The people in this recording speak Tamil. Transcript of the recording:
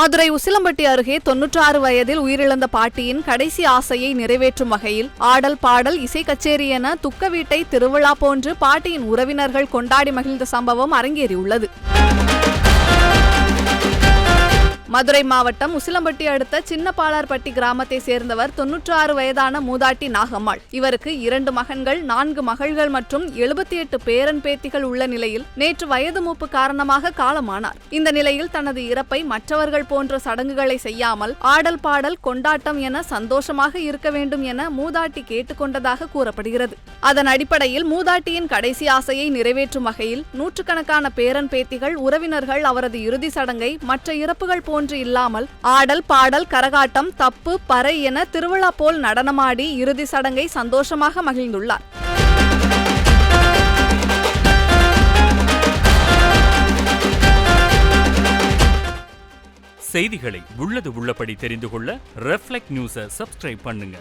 மதுரை உசிலம்பட்டி அருகே தொன்னூற்றாறு வயதில் உயிரிழந்த பாட்டியின் கடைசி ஆசையை நிறைவேற்றும் வகையில் ஆடல் பாடல் இசை கச்சேரி என துக்க வீட்டை திருவிழா போன்று பாட்டியின் உறவினர்கள் கொண்டாடி மகிழ்ந்த சம்பவம் அரங்கேறியுள்ளது. மதுரை மாவட்டம் உசிலம்பட்டி அடுத்த சின்னபாலார்பட்டி கிராமத்தை சேர்ந்தவர் தொன்னூற்றி ஆறு வயதான மூதாட்டி நாகம்மாள். இவருக்கு இரண்டு மகன்கள் நான்கு மகள்கள் மற்றும் எழுபத்தி எட்டு பேரன் பேத்திகள் உள்ள நிலையில் நேற்று வயது மூப்பு காரணமாக காலமானார். இந்த நிலையில் தனது இறப்பை மற்றவர்கள் போன்ற சடங்குகளை செய்யாமல் ஆடல் பாடல் கொண்டாட்டம் என சந்தோஷமாக இருக்க வேண்டும் என மூதாட்டி கேட்டுக்கொண்டதாக கூறப்படுகிறது. அதன் அடிப்படையில் மூதாட்டியின் கடைசி ஆசையை நிறைவேற்றும் வகையில் நூற்றுக்கணக்கான பேரன் பேத்திகள் உறவினர்கள் அவரது இறுதி சடங்கை மற்ற இறப்புகள் போன்ற இல்லாமல் ஆடல் பாடல் கரகாட்டம் தப்பு பறை என திருவிழா போல் நடனமாடி இறுதி சடங்கை சந்தோஷமாக மகிழ்ந்துள்ளார். செய்திகளை உள்ளது உள்ளபடி தெரிந்து கொள்ள ரெஃப்ளெக்ட் நியூஸை சப்ஸ்கிரைப் பண்ணுங்க.